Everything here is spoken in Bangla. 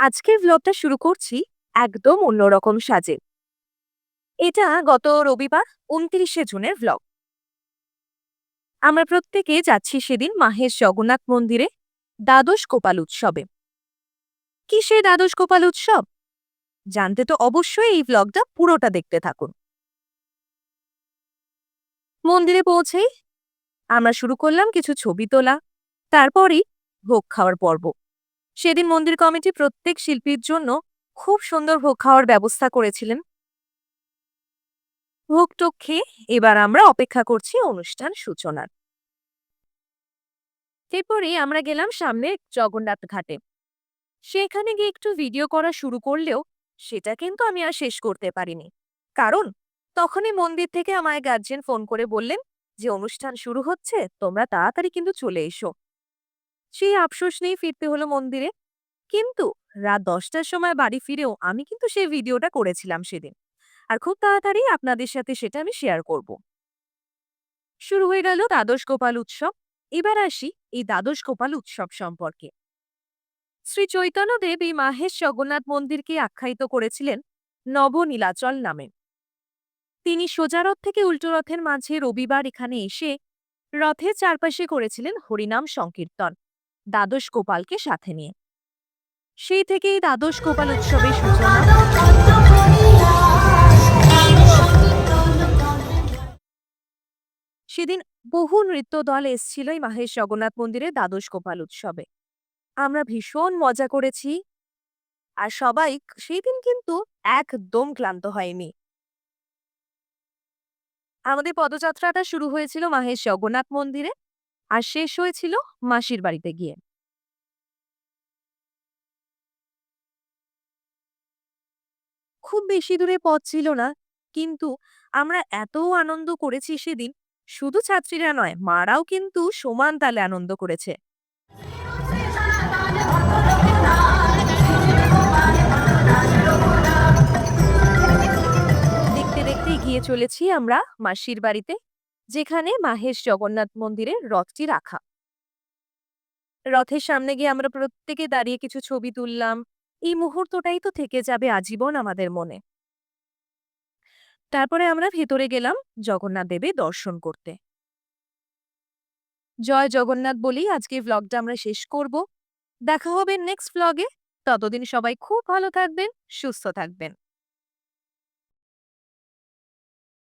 আজকের ব্লগটা শুরু করছি একদম অন্যরকম সাজে। এটা গত রবিবার উনত্রিশে জুনের ব্লগ আমরা প্রত্যেকে যাচ্ছি সেদিন মাহেশ জগন্নাথ মন্দিরে দ্বাদশ গোপাল উৎসবে। কি সে দ্বাদশ গোপাল উৎসব? জানতে তো অবশ্যই এই ব্লগটা পুরোটা দেখতে থাকুন। মন্দিরে পৌঁছেই আমরা শুরু করলাম কিছু ছবি তোলা, তারপরই ভোগ খাওয়ার পর্ব। সেদিন মন্দির কমিটি প্রত্যেক শিল্পীর জন্য খুব সুন্দর ভোগ খাওয়ার ব্যবস্থা করেছিলেন। ভোগ টোক খেয়ে এবার আমরা অপেক্ষা করছি অনুষ্ঠান সূচনার। এরপরে আমরা গেলাম সামনে জগন্নাথ ঘাটে। সেখানে গিয়ে একটু ভিডিও করা শুরু করলেও সেটা কিন্তু আমি আর শেষ করতে পারিনি। কারণ তখনই মন্দির থেকে আমায় গার্জেন ফোন করে বললেন যে, অনুষ্ঠান শুরু হচ্ছে, তোমরা তাড়াতাড়ি কিন্তু চলে এসো। সেই আফসোস নিয়ে ফিরতে হলো মন্দিরে। কিন্তু রাত দশটার সময় বাড়ি ফিরেও আমি কিন্তু সেই ভিডিওটা করেছিলাম সেদিন। আর খুব তাড়াতাড়ি আপনাদের সাথে সেটা আমি শেয়ার করব। শুরু হয়ে গেল দ্বাদশ গোপাল উৎসব। এবার আসি এই দ্বাদশ গোপাল উৎসব সম্পর্কে। শ্রী চৈতন্যদেব এই মাহেশ জগন্নাথ মন্দিরকে আখ্যায়িত করেছিলেন নবনীলাচল নামে। তিনি সোজা রথ থেকে উল্টো রথের মাঝে রবিবার এখানে এসে রথের চারপাশে করেছিলেন হরিনাম সংকীর্তন। দ্বাদশ গোপালকে সাথে নিয়ে। সেই থেকেই দ্বাদশ গোপাল উৎসবের সূচনা। সেদিন বহু নৃত্য দল এসছিল এই মাহেশ জগন্নাথ মন্দিরে দ্বাদশ গোপাল উৎসবে। আমরা ভীষণ মজা করেছি আর সবাই সেই দিন কিন্তু একদম ক্লান্ত হয়নি। আমাদের পদযাত্রাটা শুরু হয়েছিল মাহেশ জগন্নাথ মন্দিরে। আর শেষ হয়েছিল মাসির বাড়িতে গিয়ে। খুব বেশি দূরে পথ ছিল না, কিন্তু আমরা এত আনন্দ করেছি সেদিন, শুধু ছাত্রীরা নয়, মারাও কিন্তু সমান তালে আনন্দ করেছে। দেখতে দেখতে গিয়ে চলেছি আমরা মাসির বাড়িতে। যেখানে মাহেশ জগন্নাথ মন্দিরের রথটি রাখা। রথের সামনে গিয়ে আমরা প্রত্যেকে দাঁড়িয়ে কিছু ছবি তুললাম। এই মুহূর্তটাই তো থেকে যাবে আজীবন আমাদের মনে। তারপরে আমরা ভেতরে গেলাম জগন্নাথ দেবের দর্শন করতে। জয় জগন্নাথ বলেই আজকে ভ্লগটা আমরা শেষ করব। দেখা হবে নেক্সট ভ্লগে ততদিন সবাই খুব ভালো থাকবেন, সুস্থ থাকবেন।